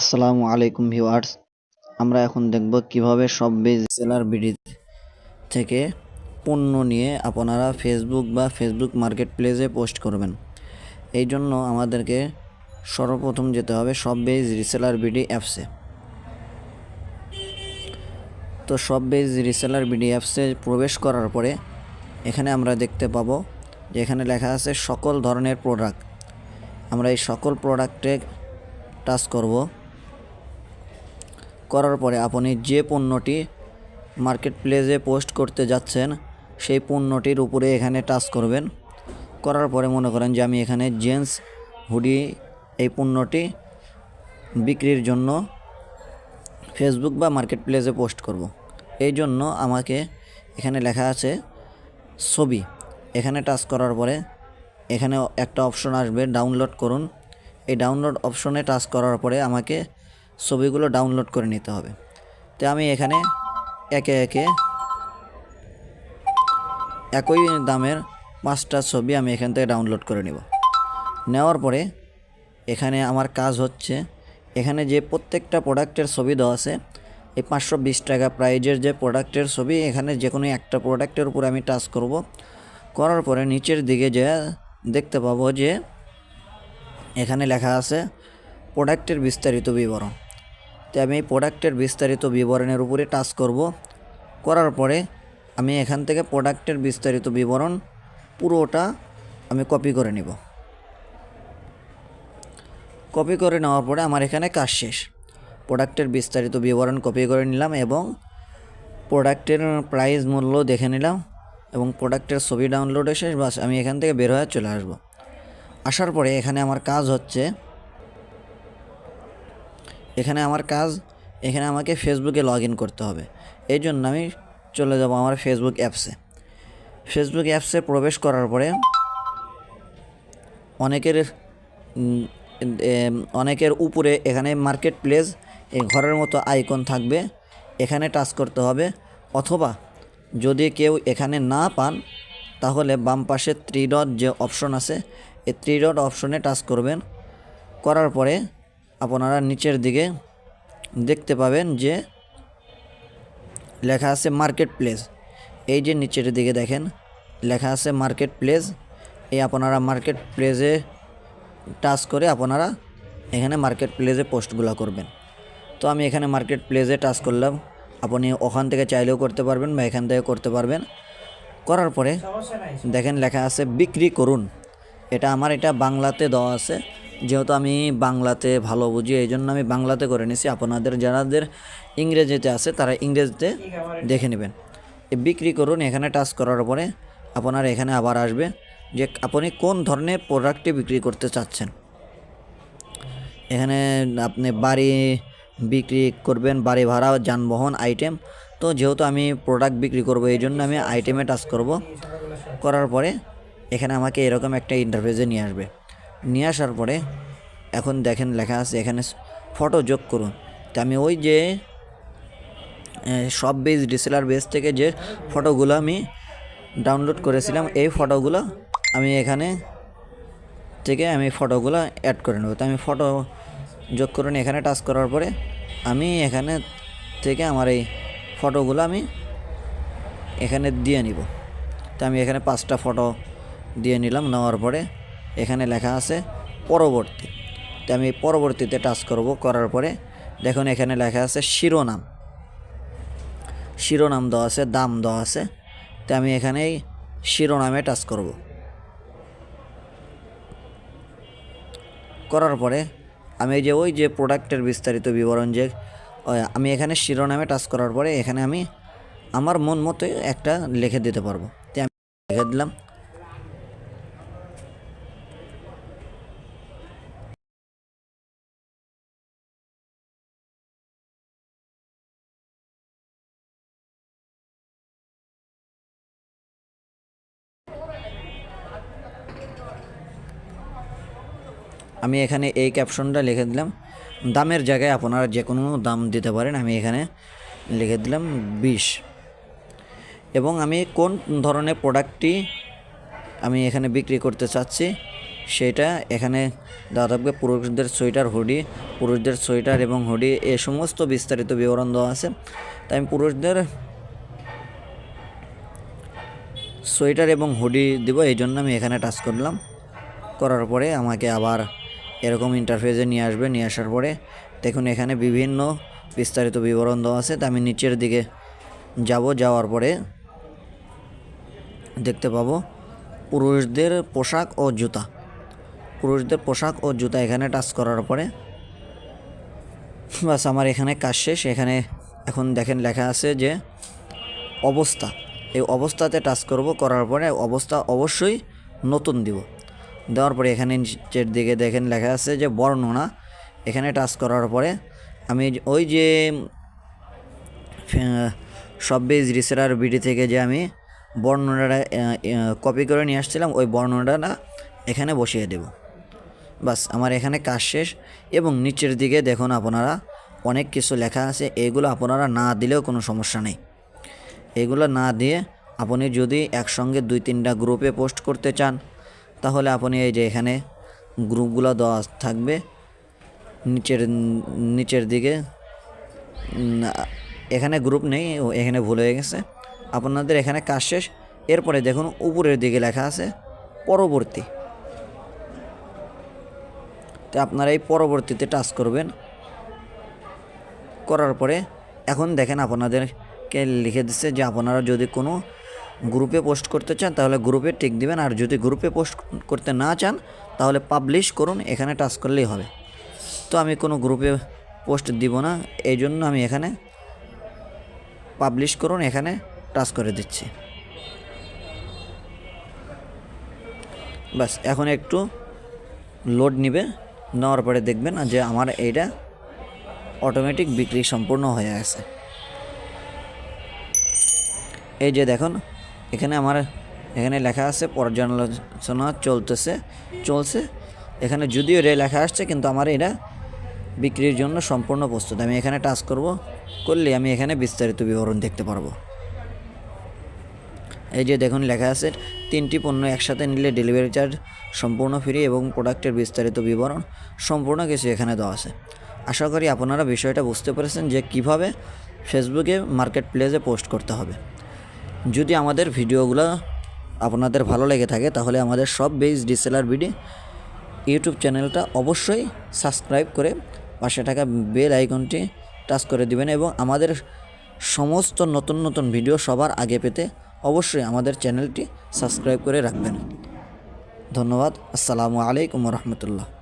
আসসালামু আলাইকুম ভিউয়ার্স। আমরা এখন দেখব কীভাবে সব বেজ সেলার বিডি থেকে পণ্য নিয়ে আপনারা ফেসবুক বা ফেসবুক মার্কেট প্লেসে পোস্ট করবেন। এই জন্য আমাদেরকে সর্বপ্রথম যেতে হবে সব বেজ রিসেলার বিডি অ্যাপসে। তো সব বেজ রিসেলার বিডি অ্যাপসে প্রবেশ করার পরে এখানে আমরা দেখতে পাবো যে এখানে লেখা আছে সকল ধরনের প্রোডাক্ট। আমরা এই সকল প্রোডাক্টে টাচ করব। করার পরে আপনি যে পণ্যটি মার্কেট প্লেসে পোস্ট করতে যাচ্ছেন, সেই পণ্যটির উপরে এখানে টাচ করবেন। করার পরে মনে করেন যে আমি এখানে জেন্টস হুডি এই পণ্যটি বিক্রির জন্য ফেসবুক বা মার্কেট প্লেসে পোস্ট করব। এই জন্য আমাকে এখানে লেখা আছে ছবি। এখানে টাচ করার পরে এখানে একটা অপশন আসবে, ডাউনলোড করুন। এই ডাউনলোড অপশনে টাচ করার পরে আমাকে ছবিগুলো ডাউনলোড করে নিতে হবে। তো আমি এখানে একে একে একই দামের পাঁচটা ছবি আমি এখান থেকে ডাউনলোড করে নিব। নেওয়ার পরে এখানে আমার কাজ হচ্ছে, এখানে যে প্রত্যেকটা প্রোডাক্টের ছবি দেওয়া আছে, এই পাঁচশো বিশ টাকা প্রাইজের যে প্রোডাক্টের ছবি, এখানে যে কোনো একটা প্রোডাক্টের উপরে আমি টাচ করব। করার পরে নিচের দিকে যে দেখতে পাবো যে এখানে লেখা আছে প্রোডাক্টের বিস্তারিত বিবরণ। তো আমি এই প্রোডাক্টের বিস্তারিত বিবরণের উপরে টাচ করব। করার পরে আমি এখান থেকে প্রোডাক্টের বিস্তারিত বিবরণ পুরোটা আমি কপি করে নিব। কপি করে নেওয়ার পরে আমার এখানে কাজ শেষ। প্রোডাক্টের বিস্তারিত বিবরণ কপি করে নিলাম এবং প্রোডাক্টের প্রাইস মূল্য দেখে নিলাম এবং প্রোডাক্টের ছবি ডাউনলোডে শেষ বাস আমি এখান থেকে বের হয়ে চলে আসব। আসার পরে এখানে আমার কাজ হচ্ছে এখানে আমার কাজ, এখানে আমাকে ফেসবুকে লগ ইন করতে হবে। এই জন্য আমি চলে যাব আমার ফেসবুক অ্যাপসে ফেসবুক অ্যাপসে প্রবেশ করার পরে অনেকের অনেকের উপরে এখানে মার্কেট প্লেস এই ঘরের মতো আইকন থাকবে। এখানে টাচ করতে হবে। অথবা যদি কেউ এখানে না পান, তাহলে বাম পাশে থ্রি ডট যে অপশন আছে, এই থ্রি ডট অপশনে টাচ করবেন। করার পরে আপনারা নিচের দিকে দেখতে পাবেন যে লেখা আছে মার্কেট প্লেস। এই যে নিচের দিকে দেখেন, লেখা আছে মার্কেট প্লেস। এই আপনারা মার্কেট প্লেসে টাচ করে আপনারা এখানে মার্কেট প্লেসে পোস্টগুলো করবেন। তো আমি এখানে মার্কেট প্লেসে টাচ করলাম। আপনি ওখান থেকে চাইলেও করতে পারবেন বা এখান থেকে করতে পারবেন। করার পরে দেখেন লেখা আছে বিক্রি করুন। এটা আমার, এটা বাংলাতে দেওয়া আছে। যেহেতু আমি বাংলাতে ভালো বুঝি, এই জন্য আমি বাংলাতে করে নিছি। আপনাদের, যারাদের ইংরেজিতে আছে, তারা ইংরেজিতে দেখে নেবেন। বিক্রি করুন, এখানে টাচ করার পরে আপনার এখানে আবার আসবে যে আপনি কোন ধরনের প্রোডাক্টটি বিক্রি করতে চাচ্ছেন। এখানে আপনি বাড়ি বিক্রি করবেন, বাড়ি ভাড়া, যানবাহন আইটেম তো যেহেতু আমি প্রোডাক্ট বিক্রি করব, এই জন্য আমি আইটেমে টাচ করব। করার পরে এখানে আমাকে এরকম একটা ইন্টারফেসে নিয়ে আসবে। নিয়ে আসার পরে এখন দেখেন লেখা আছে এখানে ফটো যোগ করুন। তো আমি ওই যে সব বেজ ডিসেলার বেজ থেকে যে ফটোগুলো আমি ডাউনলোড করেছিলাম, এই ফটোগুলো আমি এখানে থেকে আমি ফটোগুলো অ্যাড করে নেব। তো আমি ফটো যোগ করুন এখানে টাচ করার পরে আমি এখানে থেকে আমার এই ফটোগুলো আমি এখানে দিয়ে নিব। তো আমি এখানে পাঁচটা ফটো দিয়ে নিলাম, নেওয়ার পরে এখানে লেখা আছে পরবর্তী। তো আমি পরবর্তীতে টাচ করব, করার পরে দেখুন এখানে লেখা আছে শিরোনাম। শিরোনাম দেওয়া আছে, দাম দেওয়া আছে। তো আমি এখানে শিরোনামে টাচ করব। করার পরে আমি যে ওই যে প্রোডাক্টের বিস্তারিত বিবরণ যে আমি এখানে শিরোনামে টাচ করার পরে এখানে আমি আমার মন মতো একটা লিখে দিতে পারব। তো আমি লিখে দিলাম আমি এখানে এই ক্যাপশনটা লিখে দিলাম। দামের জায়গায় আপনারা যে কোনো দাম দিতে পারেন, আমি এখানে লিখে দিলাম বিশ। এবং আমি কোন ধরনের প্রোডাক্টটি আমি এখানে বিক্রি করতে চাচ্ছি, সেটা এখানে দেওয়া থাকবে পুরুষদের সোয়েটার, হুডি, পুরুষদের সোয়েটার এবং হুডি এ সমস্ত বিস্তারিত বিবরণ দেওয়া আছে। তাই আমি পুরুষদের সোয়েটার এবং হুডি দিব, এই জন্য আমি এখানে টাচ করলাম। করার পরে আমাকে আবার এরকম ইন্টারফেসে নিয়ে আসবে, নিয়ে আসার পরে দেখুন এখানে বিভিন্ন বিস্তারিত বিবরণ দেওয়া আছে, তা আমি নিচের দিকে যাব, যাওয়ার পরে দেখতে পাবো পুরুষদের পোশাক ও জুতা। পুরুষদের পোশাক ও জুতা এখানে টাচ করার পরে বাস আমার এখানে কাজ শেষ। এখানে এখন দেখেন লেখা আছে যে অবস্থা। এই অবস্থাতে টাচ করব, করার পরে অবস্থা অবশ্যই নতুন দিব। দেওয়ার পরে এখানে নিচের দিকে দেখেন লেখা আছে যে বর্ণনা। এখানে টাচ করার পরে আমি ওই যে সব বেজ রিসেরার বিডি থেকে যে আমি বর্ণনাটা কপি করে নিয়ে আসছিলাম, ওই বর্ণনাটা এখানে বসিয়ে দেব। বাস, আমার এখানে কাজ শেষ এবং নিচের দিকে দেখুন আপনারা অনেক কিছু লেখা আছে, এগুলো আপনারা না দিলেও কোনো সমস্যা নেই। এগুলো না দিয়ে আপনি যদি একসঙ্গে দুই তিনটা গ্রুপে পোস্ট করতে চান তাহলে আপনি এই যে এখানে গ্রুপগুলো দেওয়া থাকবে। নিচের নিচের দিকে এখানে গ্রুপ নেই এখানে ভুল হয়ে গেছে। আপনাদের এখানে কাজ শেষ। এরপরে দেখুন উপরের দিকে লেখা আছে, পরবর্তী। তো আপনারা এই পরবর্তীতে টাচ করবেন। করার পরে এখন দেখেন আপনাদেরকে লিখে দিচ্ছে যে আপনারা যদি কোনো গ্রুপে পোস্ট করতে চান, তাহলে গ্রুপে টিক দিবেন। আর যদি গ্রুপে পোস্ট করতে না চান, তাহলে পাবলিশ করুন, এখানে টাচ করলেই হবে। তো আমি কোনো গ্রুপে পোস্ট দিব না, এই জন্য আমি এখানে পাবলিশ করুন, এখানে টাচ করে দিচ্ছি। বাস এখন একটু লোড নিবে, নেওয়ার পরে দেখবেন যে আমার এইটা অটোমেটিক বিক্রি সম্পূর্ণ হয়ে গেছে। এই যে দেখুন এখানে আমার, এখানে লেখা আছে পর্যালোচনা চলতেছে, চলছে। এখানে যদিও রে লেখা আসছে, কিন্তু আমার এটা বিক্রির জন্য সম্পূর্ণ প্রস্তুত। আমি এখানে টাচ করব, করলে আমি এখানে বিস্তারিত বিবরণ দেখতে পারব। এই যে দেখুন, লেখা আছে, তিনটি পণ্য একসাথে নিলে ডেলিভারি চার্জ সম্পূর্ণ ফ্রি এবং প্রোডাক্টের বিস্তারিত বিবরণ সম্পূর্ণ কিছু এখানে দেওয়া আছে। আশা করি আপনারা বিষয়টা বুঝতে পেরেছেন যে কীভাবে ফেসবুকে মার্কেট প্লেসে পোস্ট করতে হবে। যদি আমাদের ভিডিওগুলো আপনাদের ভালো লেগে থাকে, তাহলে আমাদের সব বেস ডিসেলার বিডি ইউটিউব চ্যানেলটা অবশ্যই সাবস্ক্রাইব করে পাশে থাকা বেল আইকনটি টাচ করে দিবেন এবং আমাদের সমস্ত নতুন নতুন ভিডিও সবার আগে পেতে অবশ্যই আমাদের চ্যানেলটি সাবস্ক্রাইব করে রাখবেন। ধন্যবাদ। আসসালামু আলাইকুম রহমতুল্লাহ।